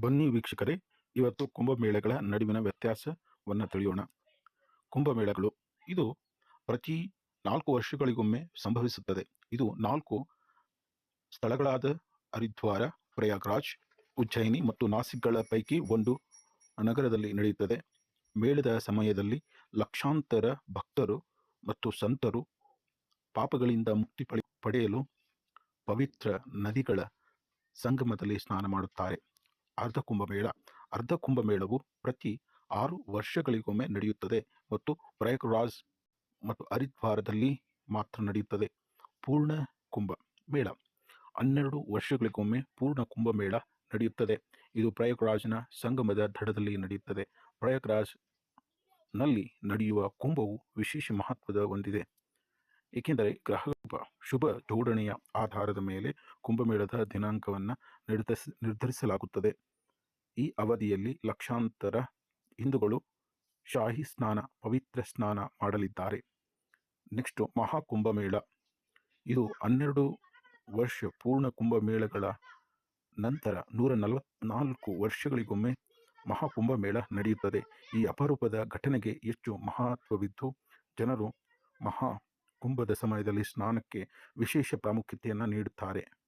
ಬನ್ನಿ ವೀಕ್ಷಕರೇ, ಇವತ್ತು ಕುಂಭಮೇಳಗಳ ನಡುವಿನ ವ್ಯತ್ಯಾಸವನ್ನು ತಿಳಿಯೋಣ. ಕುಂಭಮೇಳಗಳು, ಇದು ಪ್ರತಿ ನಾಲ್ಕು ವರ್ಷಗಳಿಗೊಮ್ಮೆ ಸಂಭವಿಸುತ್ತದೆ. ಇದು ನಾಲ್ಕು ಸ್ಥಳಗಳಾದ ಹರಿದ್ವಾರ, ಪ್ರಯಾಗ್ರಾಜ್, ಉಜ್ಜಯಿನಿ ಮತ್ತು ನಾಸಿಕ್ಗಳ ಪೈಕಿ ಒಂದು ನಗರದಲ್ಲಿ ನಡೆಯುತ್ತದೆ. ಮೇಳದ ಸಮಯದಲ್ಲಿ ಲಕ್ಷಾಂತರ ಭಕ್ತರು ಮತ್ತು ಸಂತರು ಪಾಪಗಳಿಂದ ಮುಕ್ತಿ ಪಡೆ- ಪಡೆಯಲು ಪವಿತ್ರ ನದಿಗಳ ಸಂಗಮದಲ್ಲಿ ಸ್ನಾನ ಮಾಡುತ್ತಾರೆ. ಅರ್ಧ ಕುಂಭಮೇಳ, ಅರ್ಧ ಕುಂಭಮೇಳವು ಪ್ರತಿ ಆರು ವರ್ಷಗಳಿಗೊಮ್ಮೆ ನಡೆಯುತ್ತದೆ ಮತ್ತು ಪ್ರಯಾಗ್ರಾಜ್ ಮತ್ತು ಹರಿದ್ವಾರದಲ್ಲಿ ಮಾತ್ರ ನಡೆಯುತ್ತದೆ. ಪೂರ್ಣ ಕುಂಭ ಮೇಳ ಹನ್ನೆರಡು ವರ್ಷಗಳಿಗೊಮ್ಮೆ ಪೂರ್ಣ ಕುಂಭಮೇಳ ನಡೆಯುತ್ತದೆ. ಇದು ಪ್ರಯಾಗ್ರಾಜ್ನ ಸಂಗಮದ ದಡದಲ್ಲಿ ನಡೆಯುತ್ತದೆ. ಪ್ರಯಾಗ್ರಾಜ್ನಲ್ಲಿ ನಡೆಯುವ ಕುಂಭವು ವಿಶೇಷ ಮಹತ್ವದ ಹೊಂದಿದೆ. ಏಕೆಂದರೆ ಗ್ರಹ ಶುಭ ಜೋಡಣೆಯ ಆಧಾರದ ಮೇಲೆ ಕುಂಭಮೇಳದ ದಿನಾಂಕವನ್ನು ನಿರ್ಧರಿಸ, ನಿರ್ಧರಿಸಲಾಗುತ್ತದೆ. ಈ ಅವಧಿಯಲ್ಲಿ ಲಕ್ಷಾಂತರ ಹಿಂದೂಗಳು ಶಾಹಿ ಸ್ನಾನ, ಪವಿತ್ರ ಸ್ನಾನ ಮಾಡಲಿದ್ದಾರೆ. ನೆಕ್ಸ್ಟು ಮಹಾಕುಂಭಮೇಳ. ಇದು ಹನ್ನೆರಡು ವರ್ಷ ಪೂರ್ಣ ಕುಂಭಮೇಳಗಳ ನಂತರ ನೂರ ನಲವತ್ನಾಲ್ಕು ವರ್ಷಗಳಿಗೊಮ್ಮೆ ಮಹಾಕುಂಭಮೇಳ ನಡೆಯುತ್ತದೆ. ಈ ಅಪರೂಪದ ಘಟನೆಗೆ ಹೆಚ್ಚು ಮಹತ್ವವಿದ್ದು, ಜನರು ಮಹಾ ಕುಂಭದ ಸಮಯದಲ್ಲಿ ಸ್ನಾನಕ್ಕೆ ವಿಶೇಷ ಪ್ರಾಮುಖ್ಯತೆಯನ್ನು ನೀಡುತ್ತಾರೆ.